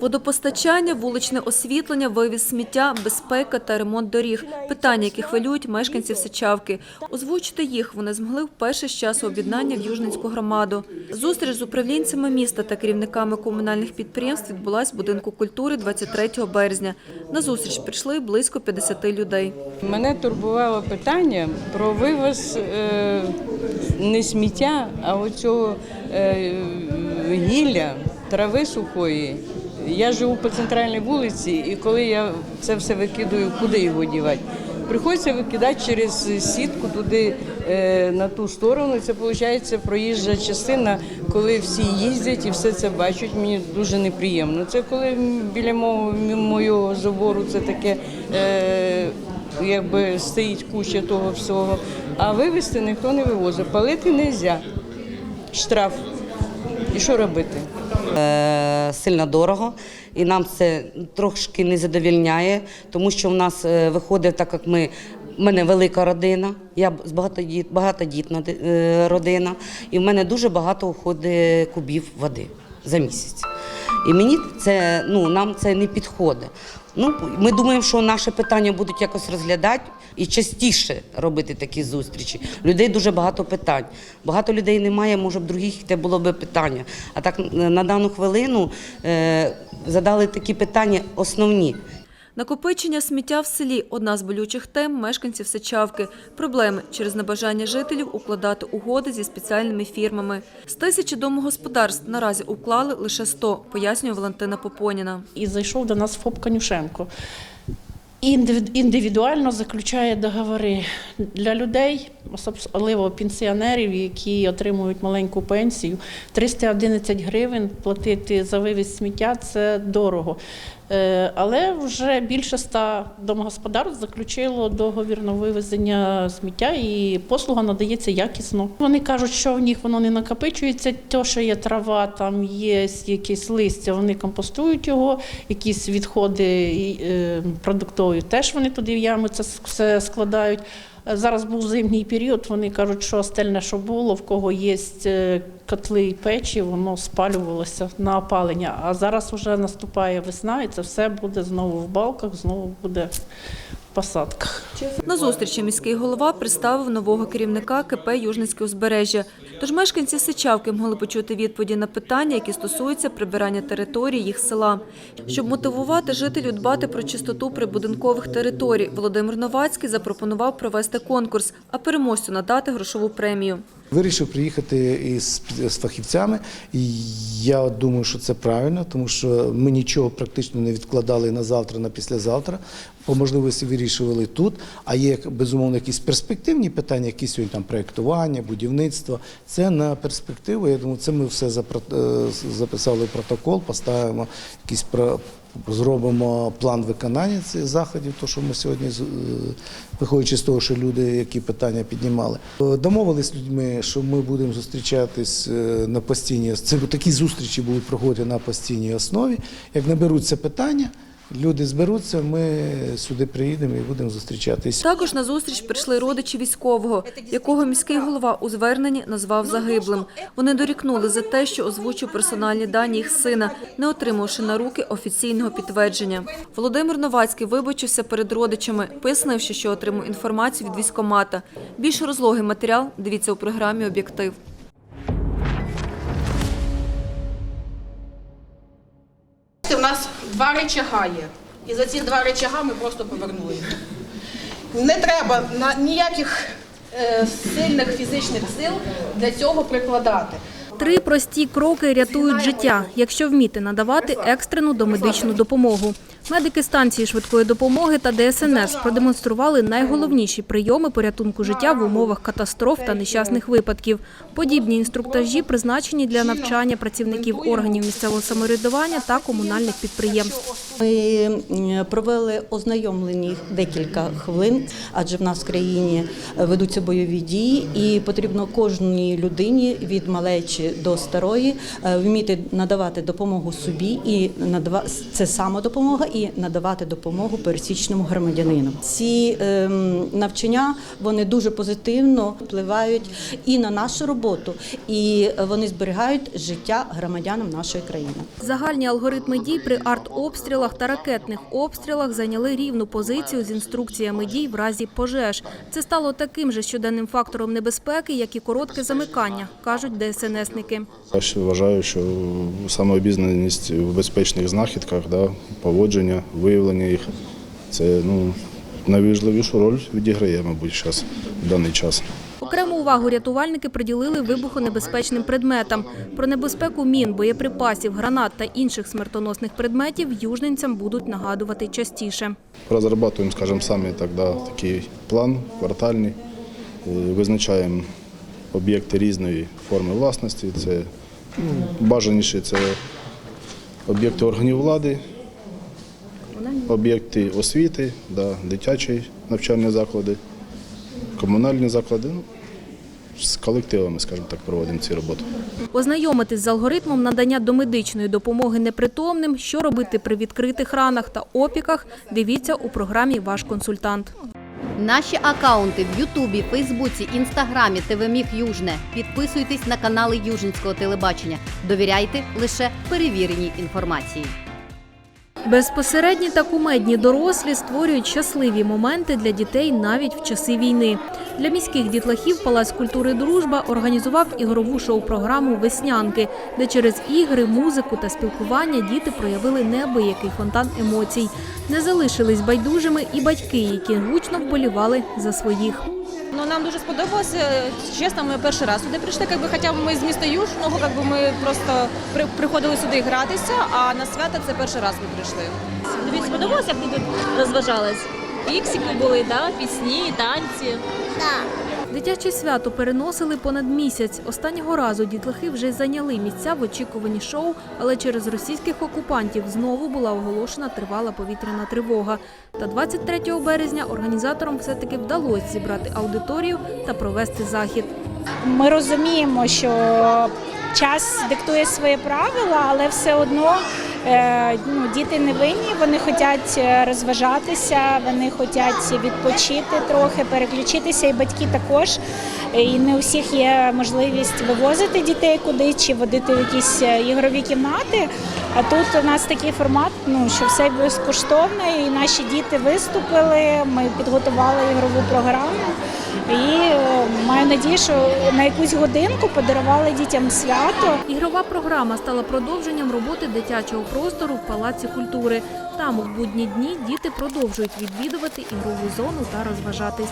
Водопостачання, вуличне освітлення, вивіз сміття, безпека та ремонт доріг – питання, які хвилюють мешканців Сичавки. Озвучити їх вони змогли вперше з часу об'єднання в Южненську громаду. Зустріч з управлінцями міста та керівниками комунальних підприємств відбулась в будинку культури 23 березня. На зустріч прийшли близько 50 людей. Мене турбувало питання про вивоз е, не сміття, а оцього е, гілля, трави сухої. Я живу по центральній вулиці, і коли я це все викидаю, куди його дівати? Приходиться викидати через сітку туди е, на ту сторону. Це виходить проїжджа частина, коли всі їздять і все це бачать. Мені дуже неприємно. Це коли біля мого забору це таке. Е, якби стоїть куча того всього, а вивезти ніхто не вивозить. Палити не можна. Штраф. І що робити? Е, сильно дорого, і нам це трошки не задовільняє, тому що в нас е, виходить, так як ми. в мене велика родина, я багатодіт, багатодітна е, родина, і в мене дуже багато уходить кубів води за місяць. І мені це ну нам це не підходить. Ну ми думаємо, що наше питання будуть якось розглядати і частіше робити такі зустрічі. Людей дуже багато питань. Багато людей немає, може б других те було б питання. А так на дану хвилину е, задали такі питання основні. Накопичення сміття в селі – одна з болючих тем мешканців Сичавки. Проблеми через небажання жителів укладати угоди зі спеціальними фірмами. З тисячі домогосподарств наразі уклали лише 100, пояснює Валентина Попоніна. і зайшов до нас ФОП Канюшенко. Індивід- Індивідуально заключає договори для людей, особливо пенсіонерів, які отримують маленьку пенсію. 311 гривень платити за вивіз сміття це дорого. Е, Але вже більше ста домогосподарств заключило договір на вивезення сміття, і послуга надається якісно. Вони кажуть, що в них воно не накопичується. То, що є трава, там є якісь листя, вони компостують його, якісь відходи е, продуктові, теж вони туди в ями це все складають. Зараз був зимній період. Вони кажуть, що остальне, що було, в кого є е, котли і печі, воно спалювалося на опалення. А зараз вже наступає весна, і це все буде знову в балках, знову буде в посадках. На зустрічі міський голова представив нового керівника КП «Южницьке узбережжя». Тож мешканці Сичавки могли почути відповіді на питання, які стосуються прибирання території їх села. Щоб мотивувати жителів дбати про чистоту прибудинкових територій, Володимир Новацький запропонував провести конкурс, а переможцю надати грошову премію. Вирішив приїхати із з фахівцями, і я думаю, що це правильно, тому що ми нічого практично не відкладали на завтра, на післязавтра. По можливості вирішували тут. А є безумовно якісь перспективні питання, які сьогодні там проєктування, будівництво. Це на перспективу. Я думаю, це ми все е, записали в протокол, поставимо якісь про. Зробимо план виконання цих заходів, то що ми сьогодні, е, виходячи з того, що люди які питання піднімали, Е, домовились з людьми, що ми будемо зустрічатись на постійній це такі зустрічі будуть проходити на постійній основі. Як наберуться питання, люди зберуться, ми сюди приїдемо і будемо зустрічатись. Також на зустріч прийшли родичі військового, якого міський голова у зверненні назвав загиблим. Вони дорікнули за те, що озвучив персональні дані їх сина, не отримавши на руки офіційного підтвердження. Володимир Новацький вибачився перед родичами, пояснивши, що отримав інформацію від військомата. Більш розлогий матеріал дивіться у програмі «Об'єктив». Нас два речага є. І за ці два речага ми просто повернули. Не треба ніяких е, сильних фізичних сил для цього прикладати. Три прості кроки рятують життя, якщо вміти надавати екстрену домедичну допомогу. Медики станції швидкої допомоги та ДСНС продемонстрували найголовніші прийоми порятунку життя в умовах катастроф та нещасних випадків. Подібні інструктажі призначені для навчання працівників органів місцевого самоврядування та комунальних підприємств. Ми провели ознайомлені декілька хвилин, адже в нас в країні ведуться бойові дії, і потрібно кожній людині від малечі молодші до старої, е, вміти надавати допомогу собі і надава це самодопомога і надавати допомогу пересічному громадянину. Ці ем, навчання вони дуже позитивно впливають і на нашу роботу, і вони зберігають життя громадянам нашої країни. Загальні алгоритми дій при артобстрілах та ракетних обстрілах зайняли рівну позицію з інструкціями дій в разі пожеж. Це стало таким же щоденним фактором небезпеки, як і коротке замикання, кажуть ДСНСники. Я ще вважаю, що самообізнаність в безпечних знахідках, да, поводження, виявлення їх це ну, найважливішу роль відіграє, мабуть, зараз, в даний час. Окрему увагу рятувальники приділили вибухонебезпечним предметам. Про небезпеку мін, боєприпасів, гранат та інших смертоносних предметів южненцям будуть нагадувати частіше. Розробляємо, скажімо, самі да, такий план квартальний, Е, визначаємо об'єкти різної форми власності. Це ну, бажаніше це об'єкти органів влади, об'єкти освіти, да, дитячі навчальні заклади, комунальні заклади. Ну, з колективами, скажімо так, проводимо ці роботи. Ознайомитись з алгоритмом надання домедичної допомоги непритомним, що робити при відкритих ранах та опіках, дивіться у програмі «Ваш консультант». Наші акаунти в Ютубі, Фейсбуці, Інстаграмі, ТВ Южне. Підписуйтесь на канали Южинського телебачення. Довіряйте лише перевіреній інформації. Безпосередні та кумедні дорослі створюють щасливі моменти для дітей навіть в часи війни. Для міських дітлахів Палац культури Дружба організував ігрову шоу-програму Веснянки, де через ігри, музику та спілкування діти проявили неабиякий фонтан емоцій. Не залишились байдужими і батьки, які гучно вболівали за своїх. Ну, нам дуже сподобалося. Чесно, ми перший раз сюди прийшли. Якби хоча б ми з міста Южного, якби ми просто при, приходили сюди гратися, а на свята це перший раз ми прийшли. Тобі сподобалося, як ти тут розважалась? Іксики були, да? пісні, танці. Дитяче свято переносили понад місяць. Останнього разу дітлахи вже зайняли місця в очікуванні шоу, але через російських окупантів знову була оголошена тривала повітряна тривога. Та 23 березня організаторам все-таки вдалося зібрати аудиторію та провести захід. Ми розуміємо, що час диктує свої правила, але все одно ну, діти не винні, вони хочуть розважатися, вони хочуть відпочити трохи, переключитися, і батьки також. І не у всіх є можливість вивозити дітей кудись чи водити в якісь е, ігрові кімнати. А тут у нас такий формат, ну що все безкоштовно, і наші діти виступили. Ми підготували ігрову програму. І е, маю надію, що на якусь годинку подарували дітям свято. Ігрова програма стала продовженням роботи дитячого простору в Палаці культури. Там у будні дні діти продовжують відвідувати ігрову зону та розважатись.